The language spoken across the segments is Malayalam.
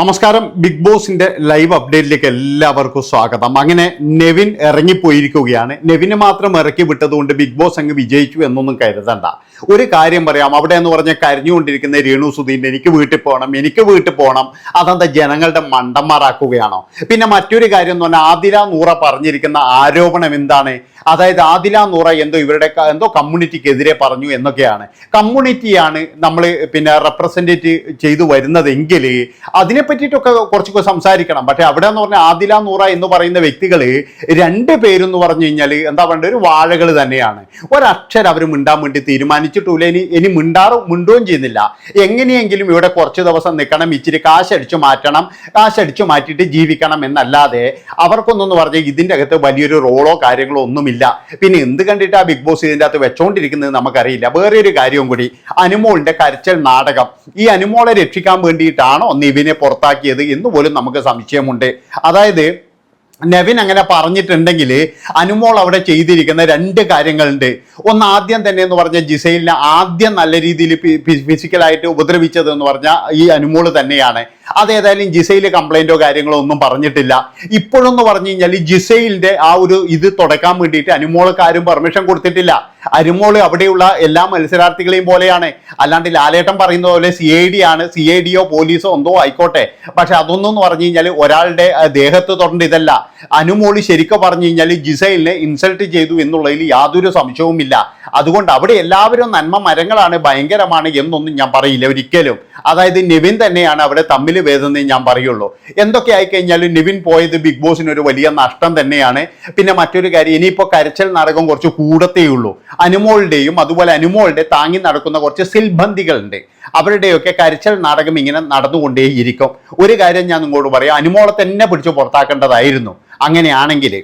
നമസ്കാരം. ബിഗ് ബോസിന്റെ ലൈവ് അപ്ഡേറ്റിലേക്ക് എല്ലാവർക്കും സ്വാഗതം. അങ്ങനെ നെവിൻ ഇറങ്ങിപ്പോയിരിക്കുകയാണ്. നെവിനെ മാത്രം ഇറക്കി വിട്ടതുകൊണ്ട് ബിഗ് ബോസ് അങ്ങ് വിജയിച്ചു എന്നൊന്നും കരുതണ്ട. ഒരു കാര്യം പറയാം. അവിടെ എന്ന് പറഞ്ഞാൽ കരിഞ്ഞുകൊണ്ടിരിക്കുന്ന രേണു സുധീൻ എനിക്ക് വീട്ടിൽ പോകണം എനിക്ക് വീട്ടിൽ പോകണം അതെന്താ ജനങ്ങളുടെ മണ്ടന്മാരാക്കുകയാണോ? പിന്നെ മറ്റൊരു കാര്യം എന്ന് പറഞ്ഞാൽ ആദില നൂറ പറഞ്ഞിരിക്കുന്ന ആരോപണം എന്താണ്? അതായത് ആദില നൂറ എന്തോ ഇവരുടെ എന്തോ കമ്മ്യൂണിറ്റിക്കെതിരെ പറഞ്ഞു എന്നൊക്കെയാണ്. കമ്മ്യൂണിറ്റിയാണ് നമ്മൾ പിന്നെ റെപ്രസെന്റേറ്റ് ചെയ്തു വരുന്നതെങ്കിൽ അതിനെ പറ്റിയിട്ടൊക്കെ കുറച്ചൊക്കെ സംസാരിക്കണം. പക്ഷെ അവിടെ എന്ന് പറഞ്ഞാൽ ആദില നൂറ എന്ന് പറയുന്ന വ്യക്തികൾ രണ്ട് പേരെന്ന് പറഞ്ഞു കഴിഞ്ഞാൽ എന്താ പറയുക ഒരു വാഴകൾ തന്നെയാണ്. ഒരക്ഷരം അവർ മിണ്ടാൻ വേണ്ടി തീരുമാനിച്ചിട്ടില്ല ഇനി ഇനി മിണ്ടാറും മിണ്ടുകയും ചെയ്യുന്നില്ല. എങ്ങനെയെങ്കിലും ഇവിടെ കുറച്ച് ദിവസം നിൽക്കണം ഇച്ചിരി കാശടിച്ചു മാറ്റണം കാശടിച്ചു മാറ്റിയിട്ട് ജീവിക്കണം എന്നല്ലാതെ അവർക്കൊന്നും പറഞ്ഞാൽ ഇതിന്റെ അകത്ത് വലിയൊരു റോളോ കാര്യങ്ങളോ ഒന്നുമില്ല. പിന്നെ എന്ത് കണ്ടിട്ട് ആ ബിഗ് ബോസ് ഇതിന്റെ അകത്ത് വെച്ചോണ്ടിരിക്കുന്നത് നമുക്കറിയില്ല. വേറെ ഒരു കാര്യവും കൂടി അനുമോളിന്റെ കരച്ചൽ നാടകം. ഈ അനുമോളെ രക്ഷിക്കാൻ വേണ്ടിയിട്ടാണോ നിവിനെ പുറത്താക്കിയത് എന്ന് പോലും നമുക്ക് സംശയമുണ്ട്. അതായത് നെവിൻ അങ്ങനെ പറഞ്ഞിട്ടുണ്ടെങ്കിൽ അനുമോൾ അവിടെ ചെയ്തിരിക്കുന്ന രണ്ട് കാര്യങ്ങളുണ്ട്. ഒന്ന് ആദ്യം തന്നെ എന്ന് പറഞ്ഞ ജിസൈലിനെ ആദ്യം നല്ല രീതിയിൽ ഫിസിക്കലായിട്ട് ഉപദ്രവിച്ചത് എന്ന് പറഞ്ഞാൽ ഈ അനുമോൾ തന്നെയാണ്. അതേതായാലും ജിസയിലെ കംപ്ലൈന്റോ കാര്യങ്ങളോ ഒന്നും പറഞ്ഞിട്ടില്ല. ഇപ്പോഴെന്ന് പറഞ്ഞു കഴിഞ്ഞാൽ ജിസയിലിന്റെ ആ ഒരു ഇത് തുടക്കാൻ വേണ്ടിയിട്ട് അനുമോൾക്ക് ആരും പെർമിഷൻ കൊടുത്തിട്ടില്ല. അനുമോൾ അവിടെയുള്ള എല്ലാ മത്സരാർത്ഥികളെയും പോലെയാണ്. അല്ലാണ്ട് ലാലേട്ടൻ പറയുന്ന പോലെ സി ഐ ഡി ആണ്. സി ഐ ഡിയോ പോലീസോ എന്തോ ആയിക്കോട്ടെ. പക്ഷെ അതൊന്നും എന്ന് പറഞ്ഞു കഴിഞ്ഞാൽ ഒരാളുടെ ദേഹത്ത് തൊടേണ്ട ഇതല്ല. അനുമോളി ശരിക്കും പറഞ്ഞു കഴിഞ്ഞാൽ ജിസൈലിനെ ഇൻസൾട്ട് ചെയ്തു എന്നുള്ളതിൽ യാതൊരു സംശയവുമില്ല. അതുകൊണ്ട് അവിടെ എല്ലാവരും നന്മ മരങ്ങളാണ് ഭയങ്കരമാണ് എന്നൊന്നും ഞാൻ പറയില്ല ഒരിക്കലും. അതായത് നിവിൻ തന്നെയാണ് അവിടെ തമ്മിൽ വേദനയെ ഞാൻ പറയുള്ളൂ. എന്തൊക്കെ ആയിക്കഴിഞ്ഞാലും നിവിൻ പോയത് ബിഗ് ബോസിന് ഒരു വലിയ നഷ്ടം തന്നെയാണ്. പിന്നെ മറ്റൊരു കാര്യം ഇനിയിപ്പോൾ കരച്ചൽ നാടകം കുറച്ച് കൂടത്തേ ഉള്ളൂ. അനുമോളുടെയും അതുപോലെ അനുമോളുടെ താങ്ങി നടക്കുന്ന കുറച്ച് സിൽബന്ധികളുണ്ട് അവരുടെയൊക്കെ കരച്ചൽ നാടകം ഇങ്ങനെ നടന്നുകൊണ്ടേയിരിക്കും. ഒരു കാര്യം ഞാൻ നിങ്ങളോട് പറയാം അനുമോളെ തന്നെ പിടിച്ച് പുറത്താക്കേണ്ടതായിരുന്നു. അങ്ങനെയാണെങ്കിൽ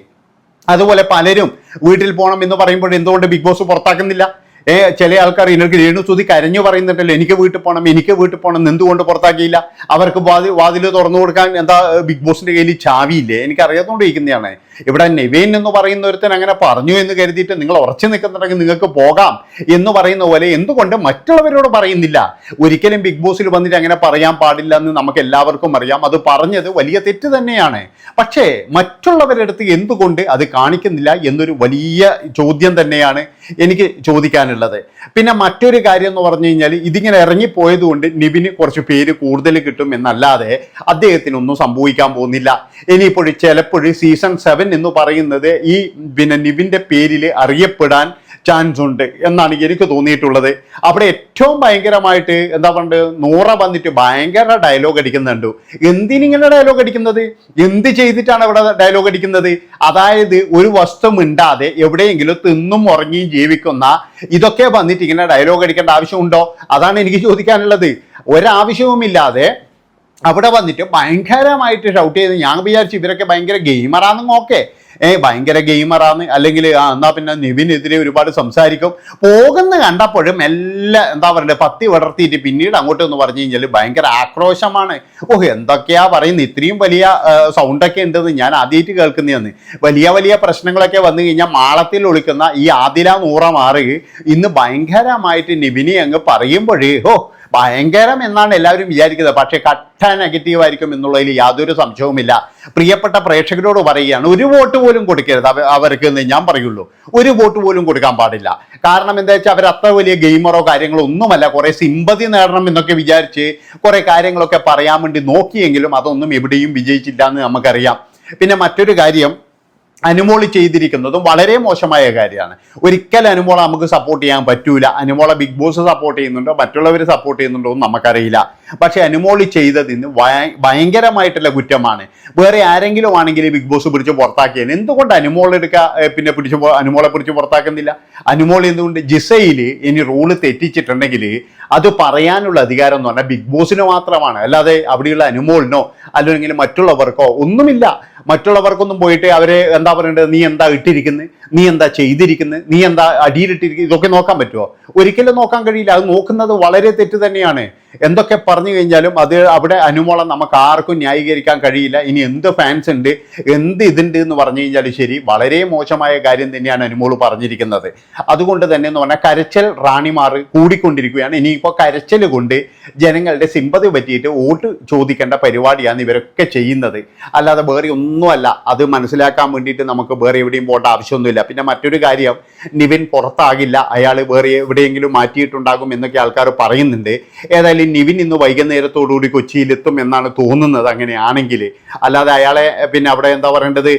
അതുപോലെ പലരും വീട്ടിൽ പോകണം എന്ന് പറയുമ്പോൾ എന്തുകൊണ്ട് ബിഗ് ബോസ് പുറത്താക്കുന്നില്ല? ഏ ചില ആൾക്കാർ എനിക്ക് രേണു സുതി കരഞ്ഞു പറയുന്നുണ്ടല്ലോ എനിക്ക് വീട്ടിൽ പോകണം എനിക്ക് വീട്ടിൽ പോകണം എന്തുകൊണ്ട് പുറത്താക്കിയില്ല? അവർക്ക് വാതിൽ വാതിൽ തുറന്നു കൊടുക്കാൻ എന്താ ബിഗ് ബോസിന്റെ കയ്യിൽ ചാവിയില്ലേ? എനിക്ക് അറിയാത്തോണ്ടിരിക്കുന്നതാണ് ഇവിടെ നെവീൻ എന്ന് പറയുന്ന ഒരുത്തൻ അങ്ങനെ പറഞ്ഞു എന്ന് കരുതിയിട്ട് നിങ്ങൾ ഉറച്ചു നിൽക്കുന്നുണ്ടെങ്കിൽ നിങ്ങൾക്ക് പോകാം എന്ന് പറയുന്ന പോലെ എന്തുകൊണ്ട് മറ്റുള്ളവരോട് പറയുന്നില്ല? ഒരിക്കലും ബിഗ് ബോസിൽ വന്നിട്ട് അങ്ങനെ പറയാൻ പാടില്ല എന്ന് നമുക്ക് എല്ലാവർക്കും അറിയാം. അത് പറഞ്ഞത് വലിയ തെറ്റ് തന്നെയാണ്. പക്ഷേ മറ്റുള്ളവരുടെ അടുത്ത് എന്തുകൊണ്ട് അത് കാണിക്കുന്നില്ല എന്നൊരു വലിയ ചോദ്യം തന്നെയാണ് എനിക്ക് ചോദിക്കാനുള്ളത്. പിന്നെ മറ്റൊരു കാര്യം എന്ന് പറഞ്ഞു കഴിഞ്ഞാൽ ഇതിങ്ങനെ ഇറങ്ങിപ്പോയത് കൊണ്ട് നിവിന് കുറച്ച് പേര് കൂടുതൽ കിട്ടും എന്നല്ലാതെ അദ്ദേഹത്തിനൊന്നും സംഭവിക്കാൻ പോകുന്നില്ല. ഇനിയിപ്പോൾ ചിലപ്പോൾ സീസൺ സെവൻ എന്ന് പറയുന്നത് ഈ പിന്നെ നിവിന്റെ പേരിൽ അറിയപ്പെടാൻ ചാൻസ് ഉണ്ട് എന്നാണ് എനിക്ക് തോന്നിയിട്ടുള്ളത്. അവിടെ ഏറ്റവും ഭയങ്കരമായിട്ട് എന്താ പറയുക നൂറ വന്നിട്ട് ഭയങ്കര ഡയലോഗ് അടിക്കുന്നുണ്ട്. എന്തിനിങ്ങനെ ഡയലോഗ് അടിക്കുന്നത്? എന്ത് ചെയ്തിട്ടാണ് അവിടെ ഡയലോഗ് അടിക്കുന്നത്? അതായത് ഒരു വസ്തു മിണ്ടാതെ എവിടെയെങ്കിലും തിന്നും ഉറങ്ങിയും ജീവിക്കുന്ന ഇതൊക്കെ വന്നിട്ട് ഇങ്ങനെ ഡയലോഗ് അടിക്കേണ്ട ആവശ്യമുണ്ടോ അതാണ് എനിക്ക് ചോദിക്കാനുള്ളത്. ഒരാവശ്യവുമില്ലാതെ അവിടെ വന്നിട്ട് ഭയങ്കരമായിട്ട് ഷൗട്ട് ചെയ്ത്. ഞാൻ വിചാരിച്ചു ഇവരൊക്കെ ഭയങ്കര ഗെയിമറാണെന്ന് ഓക്കെ. ഏ ഭയങ്കര ഗെയിമറാന്ന് അല്ലെങ്കിൽ ആ എന്നാ പിന്നെ നിവിനെതിരെ ഒരുപാട് സംസാരിക്കും. പോകുന്ന കണ്ടപ്പോഴും എല്ലാം എന്താ പറയുക പത്തി വിടർത്തിയിട്ട് പിന്നീട് അങ്ങോട്ട് എന്ന് പറഞ്ഞു കഴിഞ്ഞാൽ ഭയങ്കര ആക്രോശമാണ്. ഓഹ് എന്തൊക്കെയാ പറയുന്നത്? ഇത്രയും വലിയ സൗണ്ടൊക്കെ ഉണ്ടെന്ന് ഞാൻ ആദ്യമായിട്ട് കേൾക്കുന്നതെന്ന് വലിയ വലിയ പ്രശ്നങ്ങളൊക്കെ വന്നു കഴിഞ്ഞാൽ മാളത്തിൽ ഒളിക്കുന്ന ഈ ആദില നൂറ മാറി ഇന്ന് ഭയങ്കരമായിട്ട് നിവിനെ അങ്ങ് പറയുമ്പോഴേ ഓ ഭയങ്കരം എന്നാണ് എല്ലാവരും വിചാരിക്കുന്നത്. പക്ഷേ കട്ട നെഗറ്റീവ് ആയിരിക്കും എന്നുള്ളതിൽ യാതൊരു സംശയവുമില്ല. പ്രിയപ്പെട്ട പ്രേക്ഷകരോട് പറയുകയാണ് ഒരു വോട്ട് പോലും കൊടുക്കരുത് അവർക്ക് എന്ന് ഞാൻ പറയുള്ളൂ. ഒരു വോട്ട് പോലും കൊടുക്കാൻ പാടില്ല. കാരണം എന്താ വെച്ചാൽ അവർ അത്ര വലിയ ഗെയിമറോ കാര്യങ്ങളോ ഒന്നുമല്ല. കുറെ സിമ്പതി നേടണം എന്നൊക്കെ വിചാരിച്ച് കുറെ കാര്യങ്ങളൊക്കെ പറയാൻ വേണ്ടി നോക്കിയെങ്കിലും അതൊന്നും എവിടെയും വിജയിച്ചില്ല എന്ന് നമുക്കറിയാം. പിന്നെ മറ്റൊരു കാര്യം അനുമോൾ ചെയ്തിരിക്കുന്നതും വളരെ മോശമായ കാര്യമാണ്. ഒരിക്കലും അനുമോളെ നമുക്ക് സപ്പോർട്ട് ചെയ്യാൻ പറ്റൂല. അനുമോളെ ബിഗ് ബോസ് സപ്പോർട്ട് ചെയ്യുന്നുണ്ടോ? മറ്റുള്ളവർ സപ്പോർട്ട് ചെയ്യുന്നുണ്ടോ എന്ന് നമുക്കറിയില്ല. പക്ഷെ അനുമോൾ ചെയ്തതിന് ഭയങ്കരമായിട്ടുള്ള കുറ്റമാണ്. വേറെ ആരെങ്കിലും ആണെങ്കിൽ ബിഗ് ബോസ് പിടിച്ച് പുറത്താക്കിയാൽ എന്തുകൊണ്ട് അനുമോൾ എടുക്കുക പിന്നെ പിടിച്ച് അനുമോളെ പിടിച്ച് പുറത്താക്കുന്നില്ല? അനുമോൾ എന്തുകൊണ്ട് ജിസയിൽ ഇനി റൂൾ തെറ്റിച്ചിട്ടുണ്ടെങ്കിൽ അത് പറയാനുള്ള അധികാരം എന്ന് പറഞ്ഞാൽ ബിഗ് ബോസിന് മാത്രമാണ്. അല്ലാതെ അവിടെയുള്ള അനുമോളിനോ അല്ലെങ്കിൽ മറ്റുള്ളവർക്കോ ഒന്നുമില്ല. മറ്റുള്ളവർക്കൊന്നും പോയിട്ട് അവരെ എന്താ പറയേണ്ടത്? നീ എന്താ ഇട്ടിരിക്കുന്നത് നീ എന്താ ചെയ്തിരിക്കുന്നത് നീ എന്താ അടിയിലിട്ടിരിക്കുന്നത് ഇതൊക്കെ നോക്കാൻ പറ്റുമോ ഒരിക്കലും നോക്കാൻ കഴിയില്ല. അത് നോക്കുന്നത് വളരെ തെറ്റ് തന്നെയാണ്. എന്തൊക്കെ പറഞ്ഞു കഴിഞ്ഞാലും അത് അവിടെ അനുമോളം നമുക്ക് ആർക്കും ന്യായീകരിക്കാൻ കഴിയില്ല. ഇനി എന്ത് ഫാൻസ് ഉണ്ട് എന്ത് ഇതുണ്ട് എന്ന് പറഞ്ഞു കഴിഞ്ഞാൽ ശരി വളരെ മോശമായ കാര്യം തന്നെയാണ് അനുമോൾ പറഞ്ഞിരിക്കുന്നത്. അതുകൊണ്ട് തന്നെ എന്ന് പറഞ്ഞാൽ കരച്ചൽ റാണിമാർ കൂടിക്കൊണ്ടിരിക്കുകയാണ്. ഇനിയിപ്പോൾ കരച്ചൽ കൊണ്ട് ജനങ്ങളുടെ സിമ്പതി പറ്റിയിട്ട് വോട്ട് ചോദിക്കേണ്ട പരിപാടിയാണ് ഇവരൊക്കെ ചെയ്യുന്നത്. അല്ലാതെ വേറെ ഒന്നുമല്ല. അത് മനസ്സിലാക്കാൻ വേണ്ടിയിട്ട് നമുക്ക് വേറെ എവിടെയും പോകേണ്ട ആവശ്യമൊന്നുമില്ല. പിന്നെ മറ്റൊരു കാര്യം നിവിൻ പുറത്താകില്ല. അയാൾ വേറെ എവിടെയെങ്കിലും മാറ്റിയിട്ടുണ്ടാകും എന്നൊക്കെ ആൾക്കാർ പറയുന്നുണ്ട്. ഏതായാലും നിവിൻ ഇന്ന് വൈകുന്നേരത്തോടുകൂടി കൊച്ചിയിലെത്തും എന്നാണ് തോന്നുന്നത് അങ്ങനെയാണെങ്കിൽ. അല്ലാതെ അയാളെ പിന്നെ അവിടെ എന്താ പറയേണ്ടത്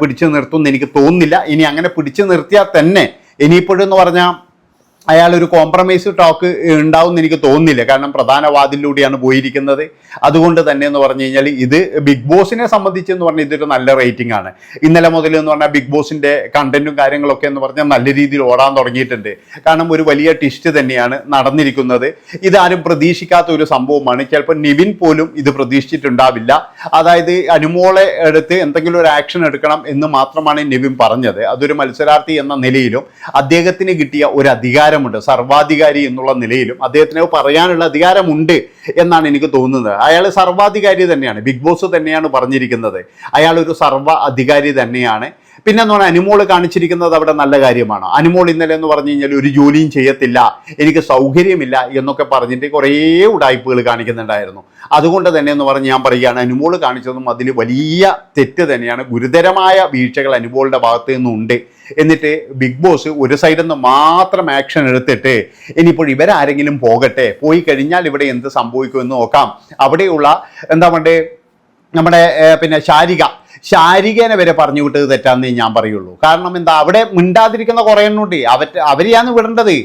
പിടിച്ചു നിർത്തും എന്ന് എനിക്ക് തോന്നുന്നില്ല. ഇനി അങ്ങനെ പിടിച്ചു നിർത്തിയാൽ തന്നെ ഇനിയിപ്പോഴെന്ന് പറഞ്ഞാൽ അയാൾ ഒരു കോംപ്രമൈസ് ടോക്ക് ഉണ്ടാവും എനിക്ക് തോന്നുന്നില്ല. കാരണം പ്രധാന വാതിലൂടെയാണ് പോയിരിക്കുന്നത്. അതുകൊണ്ട് തന്നെ എന്ന് പറഞ്ഞു കഴിഞ്ഞാൽ ഇത് ബിഗ് ബോസിനെ സംബന്ധിച്ച് എന്ന് പറഞ്ഞാൽ ഇതൊരു നല്ല റേറ്റിംഗ് ആണ്. ഇന്നലെ മുതൽ എന്ന് പറഞ്ഞാൽ ബിഗ് ബോസിന്റെ കണ്ടന്റും കാര്യങ്ങളൊക്കെ എന്ന് പറഞ്ഞാൽ നല്ല രീതിയിൽ ഓടാൻ തുടങ്ങിയിട്ടുണ്ട്. കാരണം ഒരു വലിയ ടിസ്റ്റ് തന്നെയാണ് നടന്നിരിക്കുന്നത്. ഇതാരും പ്രതീക്ഷിക്കാത്ത ഒരു സംഭവമാണ്. ചിലപ്പോൾ നിവിൻ പോലും ഇത് പ്രതീക്ഷിച്ചിട്ടുണ്ടാവില്ല. അതായത് അനുമോളെ എടുത്ത് എന്തെങ്കിലും ഒരു ആക്ഷൻ എടുക്കണം എന്ന് മാത്രമാണ് നിവിൻ പറഞ്ഞത്. അതൊരു മത്സരാർത്ഥി എന്ന നിലയിലും അദ്ദേഹത്തിന് കിട്ടിയ ഒരു അധികാരമുണ്ട് സർവാധികാരി എന്നുള്ള നിലയിലും അദ്ദേഹത്തിന് പറയാനുള്ള അധികാരമുണ്ട് എന്നാണ് എനിക്ക് തോന്നുന്നത്. അയാൾ സർവാധികാരി തന്നെയാണ് ബിഗ് ബോസ് തന്നെയാണ് പറഞ്ഞിരിക്കുന്നത്. അയാൾ ഒരു സർവ അധികാരി തന്നെയാണ്. പിന്നെ എന്ന് പറഞ്ഞാൽ അനുമോൾ കാണിച്ചിരിക്കുന്നത് അവിടെ നല്ല കാര്യമാണ്. അനുമോൾ ഇന്നലെ എന്ന് പറഞ്ഞു കഴിഞ്ഞാൽ ഒരു ജോലിയും ചെയ്യത്തില്ല എനിക്ക് സൗകര്യമില്ല എന്നൊക്കെ പറഞ്ഞിട്ട് കുറേ ഉടായ്പകൾ കാണിക്കുന്നുണ്ടായിരുന്നു. അതുകൊണ്ട് തന്നെ എന്ന് പറഞ്ഞ് ഞാൻ പറയുകയാണ് അനുമോൾ കാണിച്ചതും അതിൽ വലിയ തെറ്റ് തന്നെയാണ്. ഗുരുതരമായ വീഴ്ചകൾ അനുമോളുടെ ഭാഗത്ത് നിന്നുണ്ട്. എന്നിട്ട് ബിഗ് ബോസ് ഒരു സൈഡിൽ നിന്ന് മാത്രം ആക്ഷൻ എടുത്തിട്ട് ഇനിയിപ്പോൾ ഇവരാരെങ്കിലും പോകട്ടെ? പോയി കഴിഞ്ഞാൽ ഇവിടെ എന്ത് സംഭവിക്കുമെന്ന് നോക്കാം. അവിടെയുള്ള എന്താ പറയണ്ടേ നമ്മുടെ പിന്നെ ശാരിക. ശാരികനെ വരെ പറഞ്ഞു വിട്ടത് തെറ്റാന്നേ ഞാൻ പറയുള്ളൂ. കാരണം എന്താ അവിടെ മിണ്ടാതിരിക്കുന്ന കുറേ എണ്ണുണ്ട് അവർ അവരെയാണ് വിടേണ്ടത്.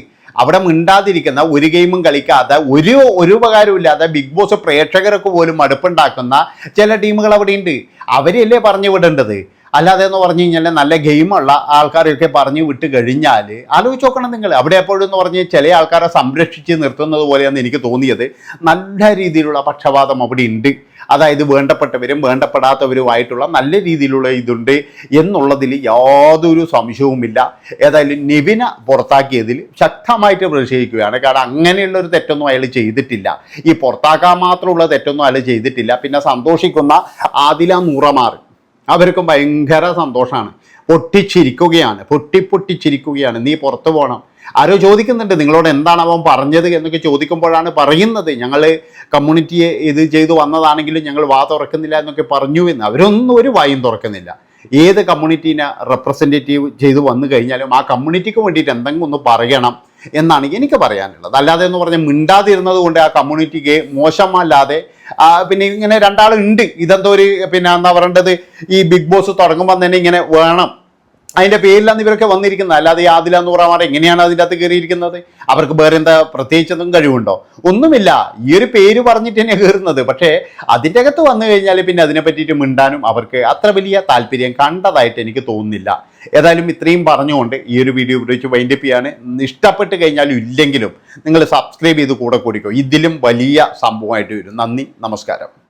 അവിടെ മിണ്ടാതിരിക്കുന്ന ഒരു ഗെയിമും കളിക്കാതെ ഒരു ഒരു ഉപകാരവും ഇല്ലാതെ ബിഗ് ബോസ് പ്രേക്ഷകർക്ക് പോലും മടുപ്പുണ്ടാക്കുന്ന ചില ടീമുകൾ അവിടെയുണ്ട്. അവരെയല്ലേ പറഞ്ഞു വിടേണ്ടത്? അല്ലാതെ എന്ന് പറഞ്ഞു കഴിഞ്ഞാൽ നല്ല ഗെയിമുള്ള ആൾക്കാരൊക്കെ പറഞ്ഞു വിട്ട് കഴിഞ്ഞാൽ ആലോചിച്ച് നോക്കണം നിങ്ങൾ അവിടെ എപ്പോഴും എന്ന് പറഞ്ഞ് ചില ആൾക്കാരെ സംരക്ഷിച്ച് നിർത്തുന്നത് പോലെയാണ് എനിക്ക് തോന്നിയത്. നല്ല രീതിയിലുള്ള പക്ഷപാതം അവിടെ ഉണ്ട്. അതായത് വേണ്ടപ്പെട്ടവരും വേണ്ടപ്പെടാത്തവരുമായിട്ടുള്ള നല്ല രീതിയിലുള്ള ഇതുണ്ട് എന്നുള്ളതിൽ യാതൊരു സംശയവുമില്ല. ഏതായാലും നിവിന പുറത്താക്കിയതിൽ ശക്തമായിട്ട് പ്രതിഷേധിക്കുകയാണ്. കാരണം അങ്ങനെയുള്ള ഒരു തെറ്റൊന്നും അയാൾ ചെയ്തിട്ടില്ല. ഈ പുറത്താക്കാൻ മാത്രമുള്ള തെറ്റൊന്നും അയാൾ ചെയ്തിട്ടില്ല. പിന്നെ സന്തോഷിക്കുന്ന ആദില നൂറമാർ. അവർക്കും ഭയങ്കര സന്തോഷമാണ് പൊട്ടിച്ചിരിക്കുകയാണ്. പൊട്ടി പൊട്ടിച്ചിരിക്കുകയാണ്. നീ പുറത്തു പോകണം ആരോ ചോദിക്കുന്നുണ്ട്. നിങ്ങളോട് എന്താണ് അവൻ പറഞ്ഞത് എന്നൊക്കെ ചോദിക്കുമ്പോഴാണ് പറയുന്നത്. ഞങ്ങൾ കമ്മ്യൂണിറ്റിയെ ഇത് ചെയ്തു വന്നതാണെങ്കിലും ഞങ്ങൾ വാ തുറക്കുന്നില്ല എന്നൊക്കെ പറഞ്ഞു എന്ന്. അവരൊന്നും ഒരു വായും തുറക്കുന്നില്ല. ഏത് കമ്മ്യൂണിറ്റീനെ റെപ്രസെന്റേറ്റീവ് ചെയ്തു വന്നു കഴിഞ്ഞാലും ആ കമ്മ്യൂണിറ്റിക്ക് വേണ്ടിയിട്ട് എന്തെങ്കിലും ഒന്ന് പറയണം. എന്നാണ് എനിക്ക് പറയാനുള്ളത്. അല്ലാതെ എന്ന് പറഞ്ഞാൽ മിണ്ടാതിരുന്നത് കൊണ്ട് ആ കമ്മ്യൂണിറ്റിക്ക് മോശമല്ലാതെ പിന്നെ ഇങ്ങനെ രണ്ടാളുണ്ട്. ഇതെന്തോ ഒരു പിന്നെ എന്താ പറയേണ്ടത്? ഈ ബിഗ് ബോസ് തുടങ്ങുമ്പോൾ തന്നെ ഇങ്ങനെ വേണം. അതിന്റെ പേരിലാണ് ഇവരൊക്കെ വന്നിരിക്കുന്നത്. അല്ലാതെ ഈ ആദില നൂറാമാർ എങ്ങനെയാണ് അതിന്റെ അകത്ത് കയറിയിരിക്കുന്നത്? അവർക്ക് വേറെ എന്താ പ്രത്യേകിച്ച് എന്തെങ്കിലും കഴിവുണ്ടോ? ഒന്നുമില്ല. ഈ ഒരു പേര് പറഞ്ഞിട്ട് തന്നെ കയറുന്നത്. പക്ഷേ അതിന്റെ അകത്ത് വന്നു കഴിഞ്ഞാൽ പിന്നെ അതിനെ പറ്റിയിട്ട് മിണ്ടാനും അവർക്ക് അത്ര വലിയ താല്പര്യം കണ്ടതായിട്ട് എനിക്ക് തോന്നുന്നില്ല. ഏതായാലും ഇത്രയും പറഞ്ഞുകൊണ്ട് ഈ ഒരു വീഡിയോ ഉപയോഗിച്ച് വൈൻഡപ്പ് ചെയ്യാണ്. ഇഷ്ടപ്പെട്ട് കഴിഞ്ഞാലും ഇല്ലെങ്കിലും നിങ്ങൾ സബ്സ്ക്രൈബ് ചെയ്ത് കൂടെ കൂടിക്കോ. ഇതിലും വലിയ സംഭവമായിട്ട് വരും. നന്ദി. നമസ്കാരം.